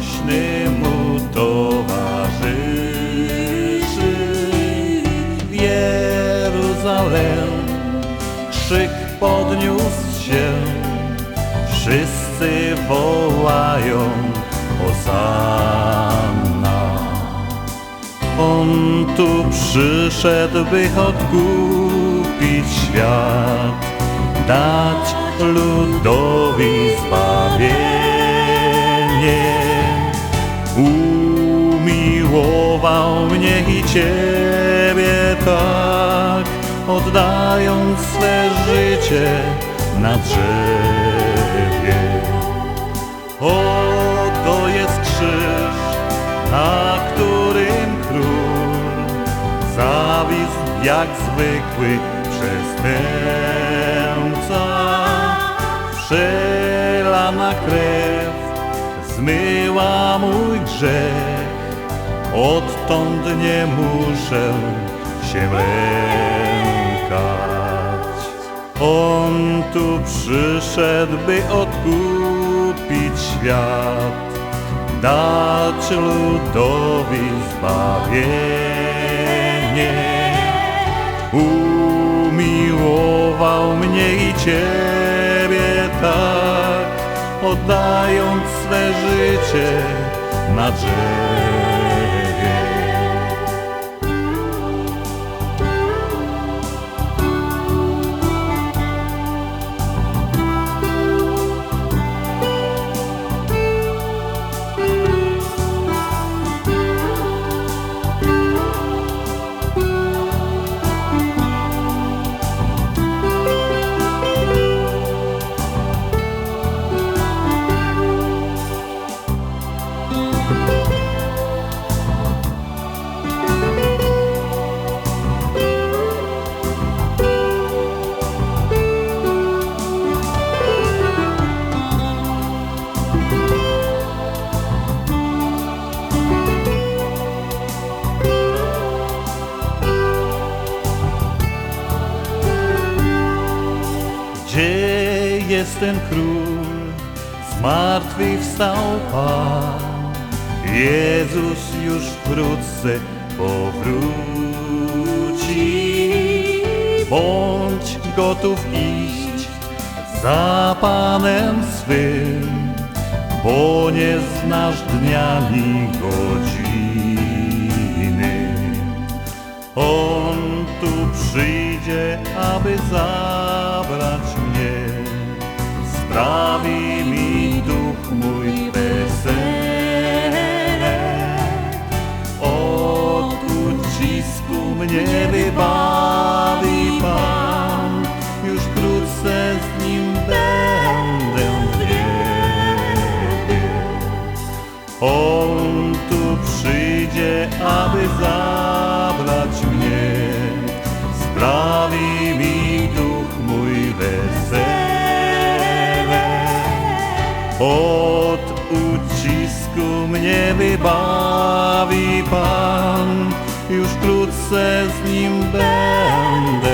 Głośny mu towarzyszy. W Jeruzalem krzyk podniósł się, wszyscy wołają Hosanna. On tu przyszedł, by odkupić świat, dać ludowi zbawienie. Ciebie tak, oddając swe życie na drzewie. Oto jest krzyż, na którym król zawisł jak zwykły przestępca. Przelana krew zmyła mój grzech, odtąd nie muszę się lękać. On tu przyszedł, by odkupić świat, dać ludowi zbawienie. Umiłował mnie i Ciebie tak, oddając swe życie na drzewie. Gdzie jest ten król? Zmartwychwstał Pan. Jezus już wkrótce powróci. Bądź gotów iść za Panem swym, bo nie znasz dnia ni godziny. On tu przyjdzie, aby zabrać aby zabrać mnie. Sprawi mi duch mój wesele. Od ucisku mnie wybawi Pan. Już wkrótce z Nim będę